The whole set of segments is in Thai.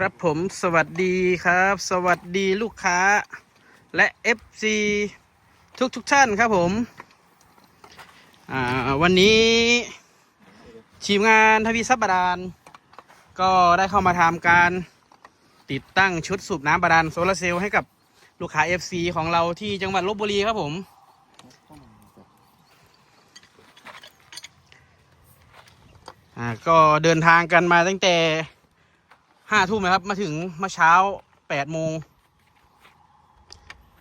ครับผมสวัสดีครับ สวัสดีลูกค้าและ FC ทุกทุกท่านครับผม อ่า วันนี้ทีมงานทวีซับบาดาล ก็ได้เข้ามาทำการติดตั้งชุดสูบน้ำบาดาลโซลาร์เซลล์ให้กับลูกค้า FC ของเราที่จังหวัดลบบุรีครับผม อ่า ก็เดินทางกันมาตั้งแต่ ห้าทุ่มนะครับ มาถึงเมื่อเช้าแปดโมง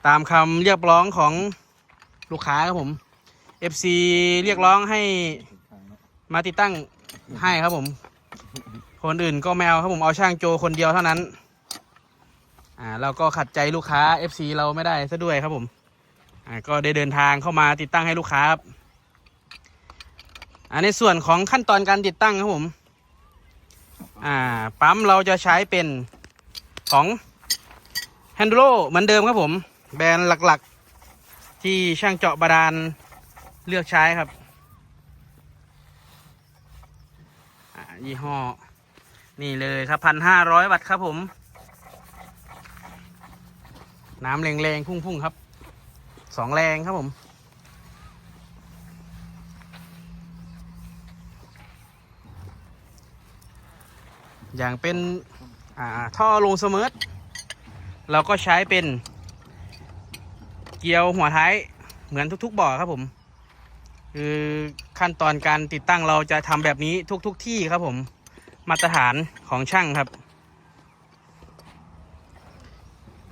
ตามคำเรียกร้องของลูกค้าครับผม FC เรียกร้องให้มาติดตั้งให้ครับผม คนอื่นก็ไม่เอาครับผมเอาช่างโจคนเดียวเท่านั้น อ่าเราก็ขัดใจลูกค้า FC เราไม่ได้ซะด้วยครับผม อ่าก็ได้เดินทางเข้ามาติดตั้งให้ลูกค้าครับอ่าในส่วนของขั้นตอนการติดตั้งครับผม อ่า ปั๊มเราจะใช้เป็นของ h a n d l o เหมือนเดิมครับผม แบรนด์หลักๆ ที่ช่างเจาะบาดาลเลือกใช้ครับยี่ห้อ นี่เลยครับพันห้าร้อยวัตต์ครับผม น้ำแรงๆ พุ่ง ๆ ครับ สองแรงครับผม อย่างเป็นท่อลงเสมอเราก็ใช้เป็นเกลียวหัวท้ายเหมือนทุก ๆ บ่อครับผม คือขั้นตอนการติดตั้งเราจะทำแบบนี้ทุกๆทที่ครับผม มาตรฐานของช่างครับ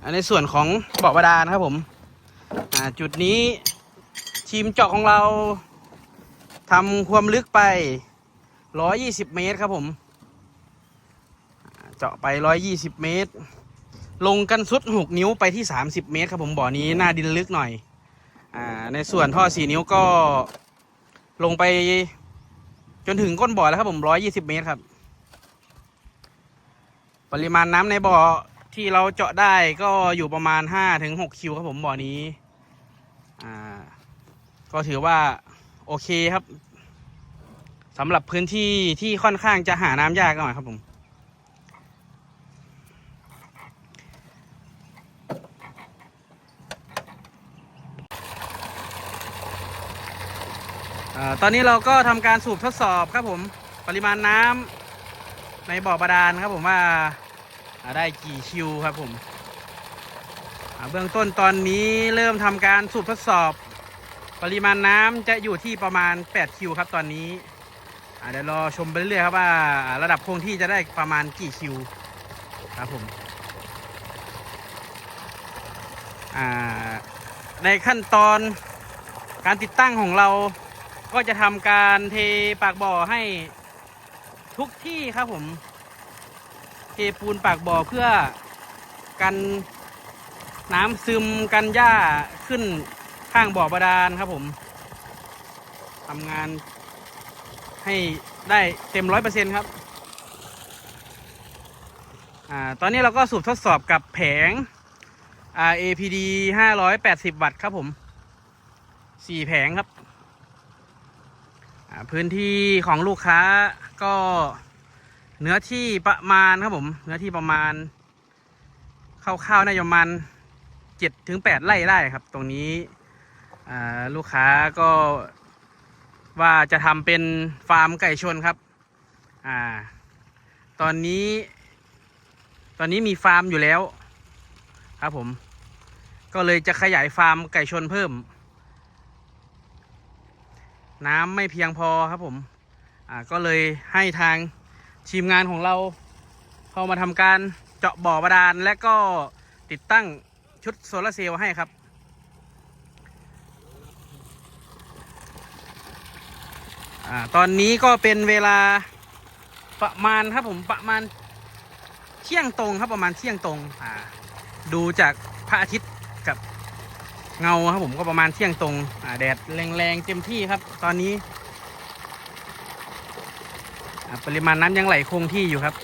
อันในส่วนของเบาะบาดาลครับผมจุดนี้ทีมเจาะของเราทำความลึกไป 120 เมตรครับผม เจาะไป 120 เมตร ลงกันสุด 6 นิ้วไปที่ 30 เมตรครับผมบ่อนี้หน้าดินลึกหน่อยอ่าในส่วนท่อ 4 นิ้วก็ลงไปจนถึงก้นบ่อแล้วครับผม 120 เมตรครับ ปริมาณน้ำในบ่อที่เราเจาะได้ก็อยู่ประมาณ 5-6 คิวครับผมบ่อนี้อ่าก็ถือว่าโอเคครับสำหรับพื้นที่ที่ค่อนข้างจะหาน้ำยากหน่อยครับผม ตอนนี้เราก็ทำการสูบทดสอบครับผมปริมาณน้ำในบ่อบาดาลครับผมว่าได้กี่คิวครับผมเบื้องต้นตอนนี้เริ่มทำการสูบทดสอบ ปริมาณน้ำจะอยู่ที่ประมาณ 8 คิวครับตอนนี้เดี๋ยวรอชมไปเรื่อยๆครับว่าระดับคงที่จะได้ประมาณกี่คิวครับผมในขั้นตอนการติดตั้งของเรา ก็จะทำการเทปากบ่อให้ทุกที่ครับผม เทปูนปากบ่อเพื่อกันน้ำซึมกันหญ้าขึ้นข้างบ่อบาดาลครับผมทำงานให้ได้เต็มร้อยเปอร์เซ็นครับอตอนนี้เราก็สูบทดสอบกับแผง APD 580 วัตต์ครับผมสี่แผงครับ พื้นที่ของลูกค้าก็เนื้อที่ประมาณครับผม เนื้อที่ประมาณคร่าวๆน่าจะประมาณเจ็ดถึงแปดไร่ได้ครับ ตรงนี้ลูกค้าก็ว่าจะทำเป็นฟาร์มไก่ชนครับ อ่า ตอนนี้ ตอนนี้มีฟาร์มอยู่แล้ว ครับผม ก็เลยจะขยายฟาร์มไก่ชนเพิ่ม น้ำไม่เพียงพอครับผมอ่าก็เลยให้ทางทีมงานของเราเข้ามาทำการเจาะบ่อบาดาลและก็ติดตั้งชุดโซลาร์เซลล์ให้ครับ อ่าตอนนี้ก็เป็นเวลาประมาณครับผมประมาณเที่ยงตรงครับประมาณเที่ยงตรงอ่าดูจากพระอาทิตย์กับ เงาครับผมก็ประมาณเที่ยงตรงแดดแรงๆเต็มที่ครับ ตอนนี้ ปริมาณน้ำยังไหลคงที่อยู่ครับ